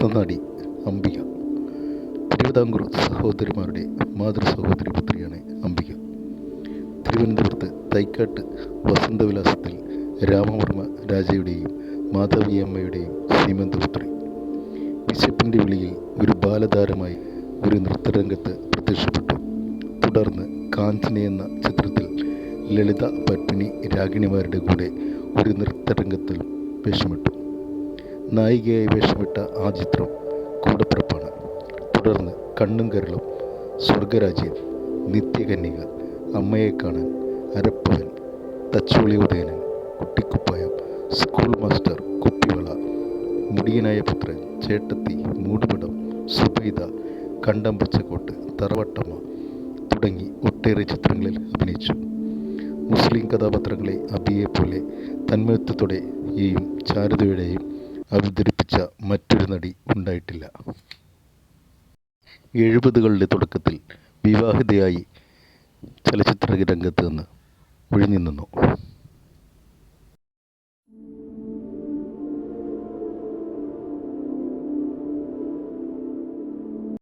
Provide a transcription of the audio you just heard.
നൃത്തനാടി അംബിക. തിരുവിതാംകൂർ സഹോദരിമാരുടെ മാതൃ സഹോദരി പുത്രിയാണ് അംബിക. തിരുവനന്തപുരത്ത് തൈക്കാട്ട് വസന്തവിലാസത്തിൽ രാമവർമ്മ രാജയുടെയും മാധവിയമ്മയുടെയും സീമന്തപുത്രി വിശപ്പിന്റെ വിളിയിൽ ഒരു ബാലതാരമായി ഒരു നൃത്തരംഗത്ത് പ്രത്യക്ഷപ്പെട്ടു. തുടർന്ന് കാഞ്ചന എന്ന ചിത്രത്തിൽ ലളിത പത്മിനി രാഗിണിമാരുടെ കൂടെ ഒരു നൃത്തരംഗത്തിൽ വേഷമിട്ടു. നായികയായി വേഷമിട്ട ആ ചിത്രം കൂടപ്പിറപ്പാണ്. തുടർന്ന് കണ്ണും കരളും സ്വർഗരാജ്യം നിത്യകന്യക അമ്മയെ കാണാൻ അരപ്പവൻ തച്ചോളി ഉദയനൻ കുട്ടിക്കുപ്പായം സ്കൂൾ മാസ്റ്റർ കുപ്പിവള മുടിയനായ പുത്രൻ ചേട്ടത്തി മൂടുപടം സുബൈദ കണ്ടമ്പച്ചക്കോട്ട് തറവട്ടമ്മ തുടങ്ങി ഒട്ടേറെ ചിത്രങ്ങളിൽ അഭിനയിച്ചു. മുസ്ലിം കഥാപാത്രങ്ങളെ അബിയെ പോലെ തന്മയത്വത്തോടെയും ചാരുതയുടെയും അവതരിപ്പിച്ച മറ്റൊരു നടി ഉണ്ടായിട്ടില്ല. എഴുപതുകളുടെ തുടക്കത്തിൽ വിവാഹിതയായി ചലച്ചിത്ര രംഗത്ത് നിന്ന് ഒഴിഞ്ഞു നിന്നു.